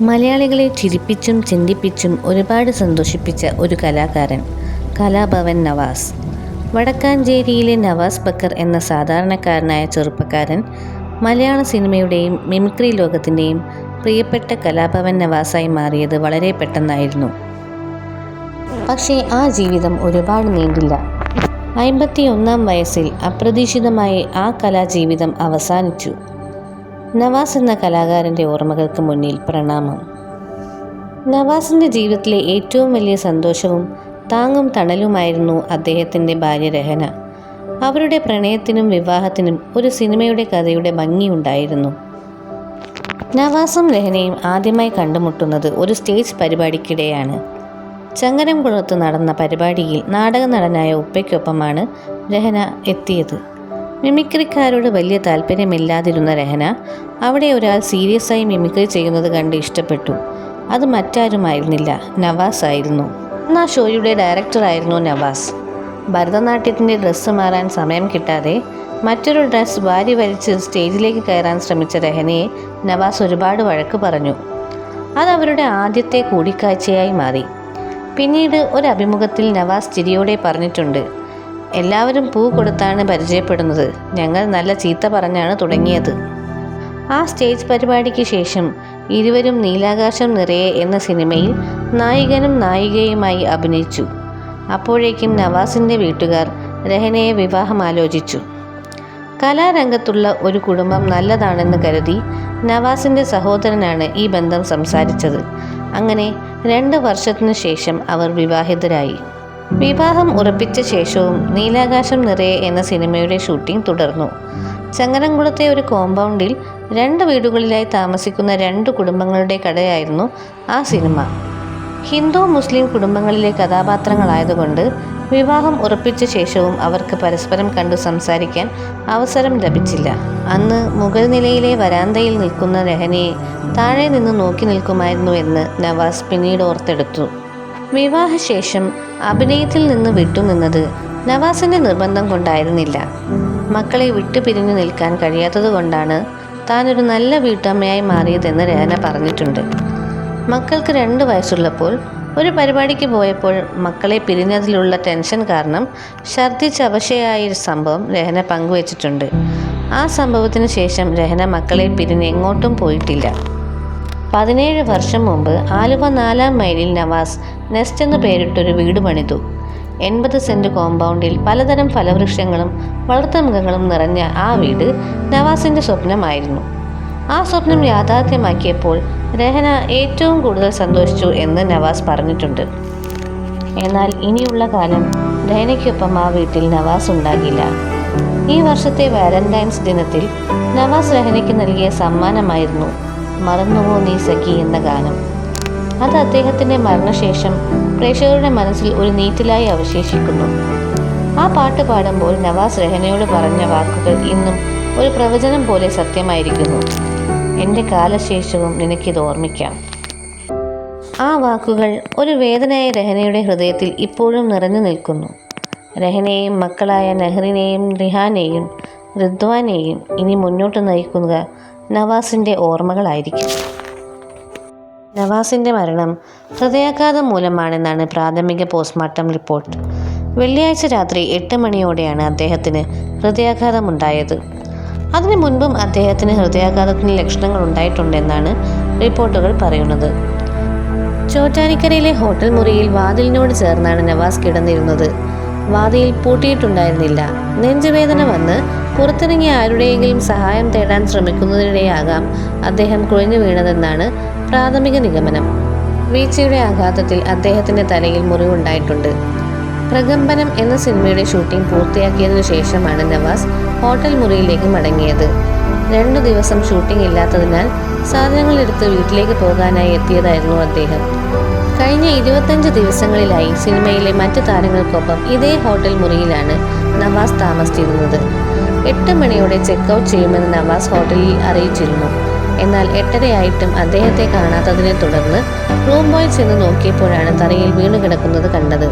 മലയാളികളെ ചിരിപ്പിച്ചും ചിന്തിപ്പിച്ചും ഒരുപാട് സന്തോഷിപ്പിച്ച ഒരു കലാകാരൻ കലാഭവൻ നവാസ്. വടക്കാഞ്ചേരിയിലെ നവാസ് ബക്കർ എന്ന സാധാരണക്കാരനായ ചെറുപ്പക്കാരൻ മലയാള സിനിമയുടെയും മിമിക്രി ലോകത്തിന്റെയും പ്രിയപ്പെട്ട കലാഭവൻ നവാസായി മാറിയത് വളരെ പെട്ടെന്നായിരുന്നു. പക്ഷേ ആ ജീവിതം ഒരുപാട് നീണ്ടില്ല. അമ്പത്തി ഒന്നാം വയസ്സിൽ അപ്രതീക്ഷിതമായി ആ കലാജീവിതം അവസാനിച്ചു. നവാസ് എന്ന കലാകാരന്റെ ഓർമ്മകൾക്ക് മുന്നിൽ പ്രണാമം. നവാസിന്റെ ജീവിതത്തിലെ ഏറ്റവും വലിയ സന്തോഷവും താങ്ങും തണലുമായിരുന്നു അദ്ദേഹത്തിന്റെ ഭാര്യ രഹന. അവരുടെ പ്രണയത്തിനും വിവാഹത്തിനും ഒരു സിനിമയുടെ കഥയുടെ ഭംഗിയുണ്ടായിരുന്നു നവാസും രഹനയും ആദ്യമായി കണ്ടുമുട്ടുന്നത് ഒരു സ്റ്റേജ് പരിപാടിക്കിടെയാണ്. ചങ്ങരംകുളത്ത് നടന്ന പരിപാടിയിൽ നാടക നടനായ ഉപ്പയ്ക്കൊപ്പമാണ് രഹന എത്തിയത്. മിമിക്രിക്കാരോട് വലിയ താല്പര്യമില്ലാതിരുന്ന രഹന അവിടെ ഒരാൾ സീരിയസ് ആയി മിമിക്രി ചെയ്യുന്നത് കണ്ട് ഇഷ്ടപ്പെട്ടു. അത് മറ്റാരുമായിരുന്നില്ല. നവാസ് ആയിരുന്നു. അന്ന് ആ ഷോയുടെ ഡയറക്ടറായിരുന്നു നവാസ്. ഭരതനാട്യത്തിന്റെ ഡ്രസ്സ് മാറാൻ സമയം കിട്ടാതെ മറ്റൊരു ഡ്രസ്സ് വാരി വലിച്ച് സ്റ്റേജിലേക്ക് കയറാൻ ശ്രമിച്ച രഹനയെ നവാസ് ഒരുപാട് വഴക്ക് പറഞ്ഞു. അത് അവരുടെ ആദ്യത്തെ കൂടിക്കാഴ്ചയായി മാറി. പിന്നീട് ഒരു അഭിമുഖത്തിൽ നവാസ് ചിരിയോടെ പറഞ്ഞിട്ടുണ്ട് എല്ലാവരും പൂ കൊടുത്താണ് പരിചയപ്പെടുന്നത്. ഞങ്ങൾ നല്ല ചീത്ത പറഞ്ഞാണ് തുടങ്ങിയത്. ആ സ്റ്റേജ് പരിപാടിക്ക് ശേഷം ഇരുവരും നീലാകാശം നിറയെ എന്ന സിനിമയിൽ നായികനും നായികയുമായി അഭിനയിച്ചു. അപ്പോഴേക്കും നവാസിന്റെ വീട്ടുകാർ രഹനയെ വിവാഹം ആലോചിച്ചു. കലാരംഗത്തുള്ള ഒരു കുടുംബം നല്ലതാണെന്ന് കരുതി നവാസിന്റെ സഹോദരനാണ് ഈ ബന്ധം സംസാരിച്ചത്. അങ്ങനെ രണ്ട് വർഷത്തിനു ശേഷം അവർ വിവാഹിതരായി. വിവാഹം ഉറപ്പിച്ച ശേഷവും നീലാകാശം നിറയെ എന്ന സിനിമയുടെ ഷൂട്ടിംഗ് തുടർന്നു. ചങ്ങരംകുളത്തെ ഒരു കോമ്പൗണ്ടിൽ രണ്ട് വീടുകളിലായി താമസിക്കുന്ന രണ്ട് കുടുംബങ്ങളുടെ കഥയായിരുന്നു ആ സിനിമ. ഹിന്ദു മുസ്ലിം കുടുംബങ്ങളിലെ കഥാപാത്രങ്ങളായതുകൊണ്ട് വിവാഹം ഉറപ്പിച്ച ശേഷവും അവർക്ക് പരസ്പരം കണ്ടു സംസാരിക്കാൻ അവസരം ലഭിച്ചില്ല. അന്ന് മുഗൾ നിലയിലെ വരാന്തയിൽ നിൽക്കുന്ന രഹനയെ താഴെ നിന്ന് നോക്കി നിൽക്കുമായിരുന്നു എന്ന് നവാസ് പിന്നീട് ഓർത്തെടുത്തു. വിവാഹശേഷം അഭിനയത്തിൽ നിന്ന് വിട്ടുനിന്നത് നവാസിന്റെ നിർബന്ധം കൊണ്ടായിരുന്നില്ല. മക്കളെ വിട്ടുപിരിഞ്ഞു നിൽക്കാൻ കഴിയാത്തതുകൊണ്ടാണ് താനൊരു നല്ല വീട്ടമ്മയായി മാറിയതെന്ന് രേന പറഞ്ഞിട്ടുണ്ട്. മക്കൾക്ക് രണ്ട് വയസ്സുള്ളപ്പോൾ ഒരു പരിപാടിക്ക് പോയപ്പോൾ മക്കളെ പിരിഞ്ഞതിലുള്ള ടെൻഷൻ കാരണം ഛർദ്ദിച്ച് ഒരു സംഭവം രഹന പങ്കുവച്ചിട്ടുണ്ട്. ആ സംഭവത്തിന് ശേഷം രഹന മക്കളെ പിരിഞ്ഞ് എങ്ങോട്ടും പോയിട്ടില്ല. പതിനേഴ് വർഷം മുമ്പ് ആലുവ നാലാം മൈലിൽ നവാസ് നെസ്റ്റ് എന്ന് പേരിട്ടൊരു വീട് പണിതു. എൺപത് സെന്റ് കോമ്പൗണ്ടിൽ പലതരം ഫലവൃക്ഷങ്ങളും വളർത്തുമൃഗങ്ങളും നിറഞ്ഞ ആ വീട് നവാസിന്റെ സ്വപ്നമായിരുന്നു. ആ സ്വപ്നം യാഥാർത്ഥ്യമാക്കിയപ്പോൾ രഹന ഏറ്റവും കൂടുതൽ സന്തോഷിച്ചു എന്ന് നവാസ് പറഞ്ഞിട്ടുണ്ട്. എന്നാൽ ഇനിയുള്ള കാലം രഹനയ്ക്കൊപ്പം ആ വീട്ടിൽ നവാസ് ഉണ്ടാകില്ല. ഈ വർഷത്തെ വാലന്റൈൻസ് ദിനത്തിൽ നവാസ് രഹനയ്ക്ക് നൽകിയ സമ്മാനമായിരുന്നു മറന്നുവോ നീ സഖി എന്ന ഗാനം. അത് അദ്ദേഹത്തിന്റെ മരണശേഷം പ്രേക്ഷകരുടെ മനസ്സിൽ ഒരു നീറ്റിലായി അവശേഷിക്കുന്നു. ആ പാട്ട് പാടുമ്പോൾ നവാസ് രഹനയോട് പറഞ്ഞ വാക്കുകൾ ഇന്നും ഒരു പ്രവചനം പോലെ സത്യമായിരിക്കുന്നു. എന്റെ കാലശേഷവും നിനക്കിത് ഓർമ്മിക്കാം. ആ വാക്കുകൾ ഒരു വേദനയായ രഹനയുടെ ഹൃദയത്തിൽ ഇപ്പോഴും നിറഞ്ഞു നിൽക്കുന്നു. രഹനയെയും മക്കളായ നെഹ്റിനെയും റിഹാനെയും റിദ്വാനെയും ഇനി മുന്നോട്ട് നയിക്കുക നവാസിന്റെ ഓർമ്മകളായിരിക്കും. നവാസിന്റെ മരണം ഹൃദയാഘാതം മൂലമാണെന്നാണ് പ്രാഥമിക പോസ്റ്റ്മോർട്ടം റിപ്പോർട്ട്. വെള്ളിയാഴ്ച രാത്രി എട്ട് മണിയോടെയാണ് അദ്ദേഹത്തിന് ഹൃദയാഘാതമുണ്ടായത്. അതിനു മുൻപും അദ്ദേഹത്തിന് ഹൃദയാഘാതത്തിന് ലക്ഷണങ്ങൾ ഉണ്ടായിട്ടുണ്ടെന്നാണ് റിപ്പോർട്ടുകൾ പറയുന്നത്. ചോറ്റാനിക്കരയിലെ ഹോട്ടൽ മുറിയിൽ വാതിലിനോട് ചേർന്നാണ് നവാസ് കിടന്നിരുന്നത്. വാതിൽ പൂട്ടിയിട്ടുണ്ടായിരുന്നില്ല. നെഞ്ചുവേദന വന്ന് പുറത്തിറങ്ങിയ ആരുടെയെങ്കിലും സഹായം തേടാൻ ശ്രമിക്കുന്നതിനിടെയാകാം അദ്ദേഹം കുഴഞ്ഞു വീണതെന്നാണ് പ്രാഥമിക നിഗമനം. വീഴ്ചയുടെ ആഘാതത്തിൽ അദ്ദേഹത്തിന്റെ തലയിൽ മുറിവുണ്ടായിട്ടുണ്ട്. പ്രകമ്പനം എന്ന സിനിമയുടെ ഷൂട്ടിംഗ് പൂർത്തിയാക്കിയതിനു ശേഷമാണ് നവാസ് ഹോട്ടൽ മുറിയിലേക്ക് മടങ്ങിയത്. രണ്ടു ദിവസം ഷൂട്ടിംഗ് ഇല്ലാത്തതിനാൽ സാധനങ്ങൾ എടുത്ത് വീട്ടിലേക്ക് പോകാനായി എത്തിയതായിരുന്നു അദ്ദേഹം. കഴിഞ്ഞ ഇരുപത്തഞ്ച് ദിവസങ്ങളിലായി സിനിമയിലെ മറ്റ് താരങ്ങൾക്കൊപ്പം ഇതേ ഹോട്ടൽ മുറിയിലാണ് നവാസ് താമസിച്ചിരുന്നത്. എട്ട് മണിയോടെ ചെക്ക് ഔട്ട് ചെയ്യുമെന്ന് നവാസ് ഹോട്ടലിൽ അറിയിച്ചിരുന്നു. എന്നാൽ എട്ടരയായിട്ടും അദ്ദേഹത്തെ കാണാത്തതിനെ തുടർന്ന് റൂം ബോയ് ചെന്ന് നോക്കിയപ്പോഴാണ് തറയിൽ വീണു കിടക്കുന്നത് കണ്ടത്.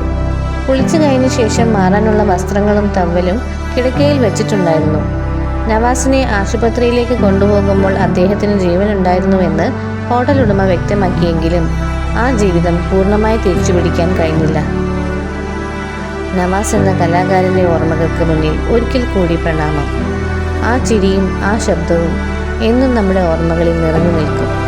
കുളിച്ചു കഴിഞ്ഞ ശേഷം മാറാനുള്ള വസ്ത്രങ്ങളും തവലും കിടക്കയിൽ വെച്ചിട്ടുണ്ടായിരുന്നു. നവാസിനെ ആശുപത്രിയിലേക്ക് കൊണ്ടുപോകുമ്പോൾ അദ്ദേഹത്തിന് ജീവനുണ്ടായിരുന്നുവെന്ന് ഹോട്ടൽ ഉടമ വ്യക്തമാക്കിയെങ്കിലും ആ ജീവിതം പൂർണമായി തിരിച്ചുപിടിക്കാൻ കഴിഞ്ഞില്ല. നവാസ് എന്ന കലാകാരന്റെ ഓർമ്മകൾക്ക് മുന്നിൽ ഒരിക്കൽ കൂടി പ്രണാമം. ആ ചിരിയും ആ ശബ്ദവും എന്നും നമ്മുടെ ഓർമ്മകളിൽ നിറഞ്ഞു നിൽക്കും.